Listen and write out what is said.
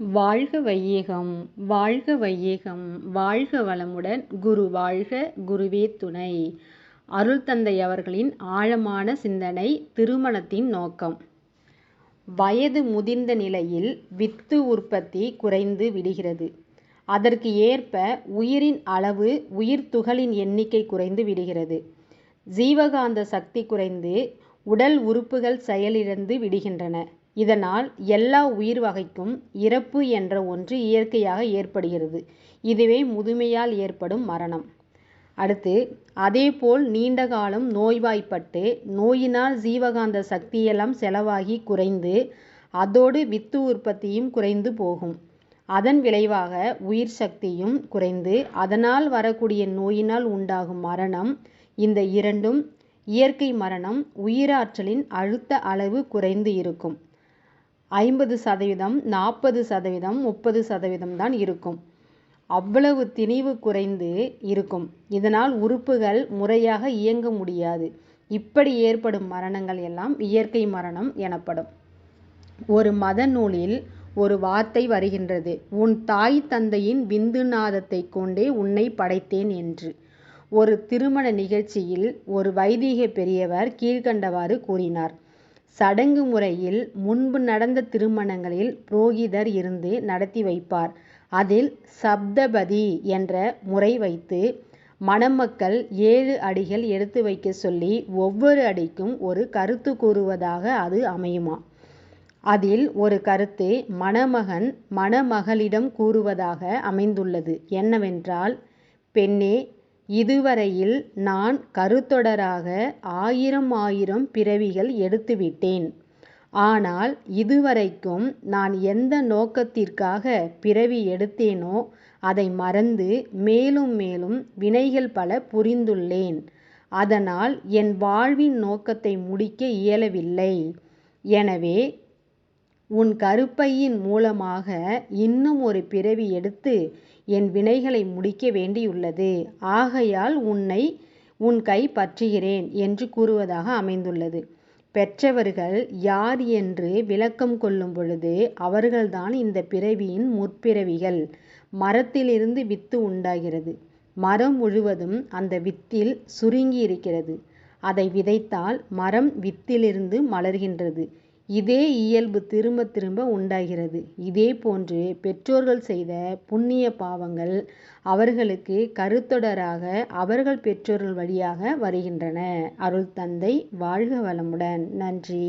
வாழ்க வையகம் வாழ்க வையகம் வாழ்க வளமுடன் குரு வாழ்க குருவே துணை. அருள் தந்தை அவர்களின் ஆழமான சிந்தனை திருமணத்தின் நோக்கம். வயது முதிர்ந்த நிலையில் வித்து உற்பத்தி குறைந்து விடுகிறது. அதற்கு ஏற்ப உயிரின் அளவு உயிர் துகளின் எண்ணிக்கை குறைந்து விடுகிறது. ஜீவகாந்த சக்தி குறைந்து உடல் உறுப்புகள் செயலிழந்து விடுகின்றன. இதனால் எல்லா உயிர் வகைக்கும் இறப்பு என்ற ஒன்று இயற்கையாக ஏற்படுகிறது. இதுவே முதுமையால் ஏற்படும் மரணம். அடுத்து அதேபோல் நீண்ட காலம் நோய்வாய்ப்பட்டு நோயினால் ஜீவகாந்த சக்தியெல்லாம் செலவாகி குறைந்து அதோடு வித்து உற்பத்தியும் குறைந்து போகும். அதன் விளைவாக உயிர் சக்தியும் குறைந்து அதனால் வரக்கூடிய நோயினால் உண்டாகும் மரணம் இந்த இரண்டும் இயற்கை மரணம் உயிராற்றலின் அழுத்த அளவு குறைந்து இருக்கும். ஐம்பது சதவீதம் நாற்பது சதவீதம் முப்பது சதவீதம் தான் இருக்கும். அவ்வளவு திணிவு குறைந்து இருக்கும். இதனால் உறுப்புகள் முறையாக இயங்க முடியாது. இப்படி ஏற்படும் மரணங்கள் எல்லாம் இயற்கை மரணம் எனப்படும். ஒரு மத நூலில் ஒரு வார்த்தை வருகின்றது. உன் தாய் தந்தையின் விந்து நாதத்தை கொண்டே உன்னை படைத்தேன் என்று. ஒரு திருமண நிகழ்ச்சியில் ஒரு வைதிக பெரியவர் கீழ்கண்டவாறு கூறினார். சடங்கு முறையில் முன்பு நடந்த திருமணங்களில் புரோகிதர் இருந்து நடத்தி வைப்பார். அதில் சப்தபதி என்ற முறை வைத்து மணமக்கள் ஏழு அடிகள் எடுத்து வைக்க சொல்லி ஒவ்வொரு அடிக்கும் ஒரு கருத்து கூறுவதாக அது அமையுமா? அதில் ஒரு கருத்து மணமகன் மணமகளிடம் கூறுவதாக அமைந்துள்ளது. என்னவென்றால் பெண்ணே இதுவரையில் நான் கருத்தொடராக ஆயிரம் ஆயிரம் பிறவிகள் எடுத்துவிட்டேன். ஆனால் இதுவரைக்கும் நான் எந்த நோக்கத்திற்காக பிறவி எடுத்தேனோ அதை மறந்து மேலும் மேலும் வினைகள் பல புரிந்துள்ளேன். அதனால் என் வாழ்வின் நோக்கத்தை முடிக்க இயலவில்லை. எனவே உன் கருப்பையின் மூலமாக இன்னும் ஒரு பிறவி எடுத்து என் வினைகளை முடிக்க வேண்டியுள்ளது. ஆகையால் உன்னை உன் கை பற்றுகிறேன் என்று கூறுவதாக அமைந்துள்ளது. பெற்றவர்கள் யார் என்று விளக்கம் கொள்ளும் பொழுது அவர்கள்தான் இந்த பிறவியின் முற்பிறவிகள். மரத்திலிருந்து வித்து உண்டாகிறது. மரம் முழுவதும் அந்த வித்தில் சுருங்கி இருக்கிறது அதை விதைத்தால் மரம் வித்திலிருந்து மலர்கின்றது. இதே இயல்பு திரும்ப திரும்ப உண்டாகிறது. இதே போன்று பெற்றோர்கள் செய்த புண்ணிய பாவங்கள் அவர்களுக்கு கருத்தொடராக அவர்கள் பெற்றோர்கள் வழியாக வருகின்றன. அருள் தந்தை வாழ்க வளமுடன். நன்றி.